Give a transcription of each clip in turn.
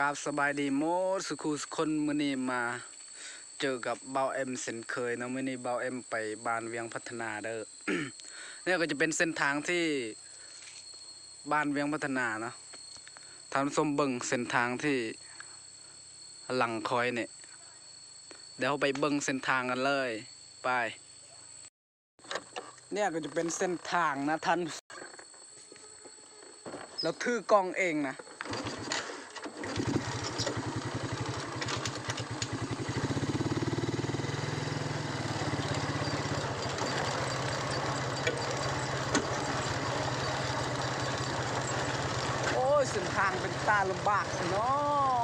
กราบสบายดีโมดสุขุสุคนมื้อนี้มาเจอกับเบาเอ็มเส้นเคยนะมื้อนี้เบาเอ็มไปบ้านเวียงพัฒนาเด้อ เนี่ยก็จะเป็นเส้นทางที่บ้านเวียงพัฒนาเนาะท่านผู้ชมเบิงเส้นทางที่หลังคอยเนี่ยเดี๋ยวไปเบิงเส้นทางกันเลย ไป เนี่ยก็จะเป็นเส้นทางนะท่านแล้วถือกล้องเองนะ เส้นทางเป็นตาลำบากเนาะ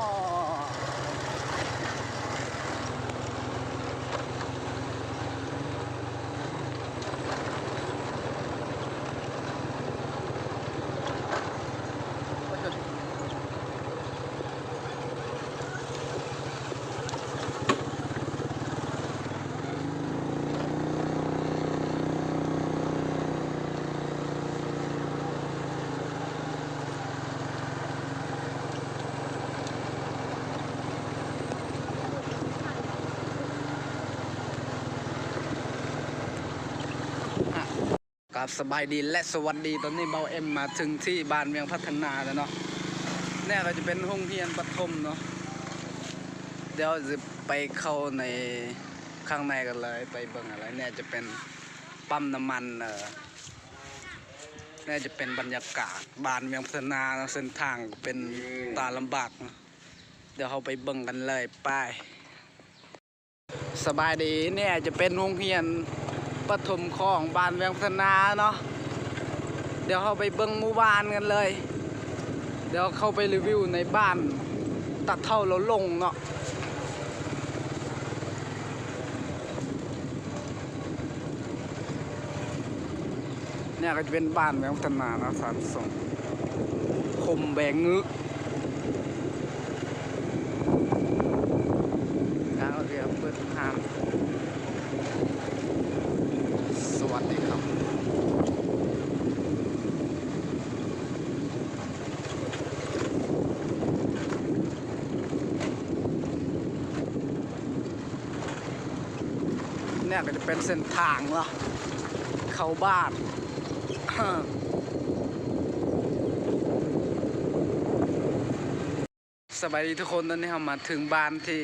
ับสบายดีและสวัสดีตอนนี้เบาเอ็มมาถึงที่บ้านเวียงพัฒนาแล้วเนาะเนี่ยก็จะเป็นห้องเรียนปฐมเนาะเดี๋ยวจะไปเข้าในข้างในกันเลยไปเบิ่งอะไรเนี่ยจะเป็นปั๊มน้ำมันเออนี่ยจะเป็นบรรยากาศบ้านเวียงพัฒนาเส้นทางเป็นตาลำบากเนะเดี๋ยวเราไปเบิ่งกันเลยไปสบายดีเนี่ยจะเป็นโรงเรียน ปฐมของบ้านเวียงพัฒนาเนาะเดี๋ยวเข้าไปเบิ้งหมู่บ้านกันเลย เดี๋ยวเข้าไปรีวิวในบ้านตัดเท่าแล้วลงเนาะเนี่ยก็จะเป็นบ้านเวียงพัฒนาเนาะสารส่งคมแบงงึกทางเรียบเปิดทาง สวัสดีครับ เนี่ยก็จะเป็นเส้นทางเนาะเข้าบ้านสบายดีทุกคนตอนนี้เรามาถึงบ้านที่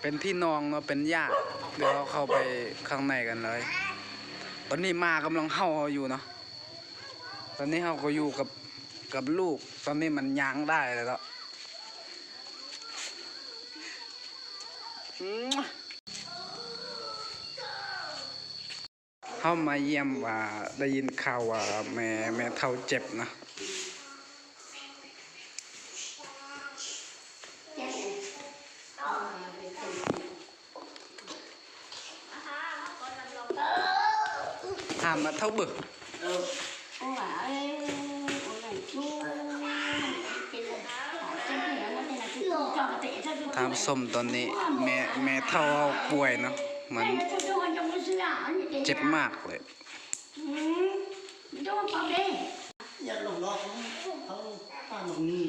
เป็นพี่น้องเนาะเป็นญาติเดี๋ยวเราเข้าไปข้างในกันเลย ตอนนี้มากำลังเข้าอยู่เนาะตอนนี้เราก็อยู่กับกับลูก ตอนนี้มันยางได้แล้วเนาะอืม เข้ามาเยี่ยมว่าได้ยินข่าวว่าแม่แม่เท่าเจ็บนะถามมาเท่าบึก Ông bảo ê, ông này chú cái này trên cái này nó tên là chú cho cái tệ cho chú ถามส้มตอนนี้แม่แม่เท่าป่วยเนาะมัน เจ็บมากเลยโดนเปเด้อย่าหลงรอกเขาเขาป้าหลงนี่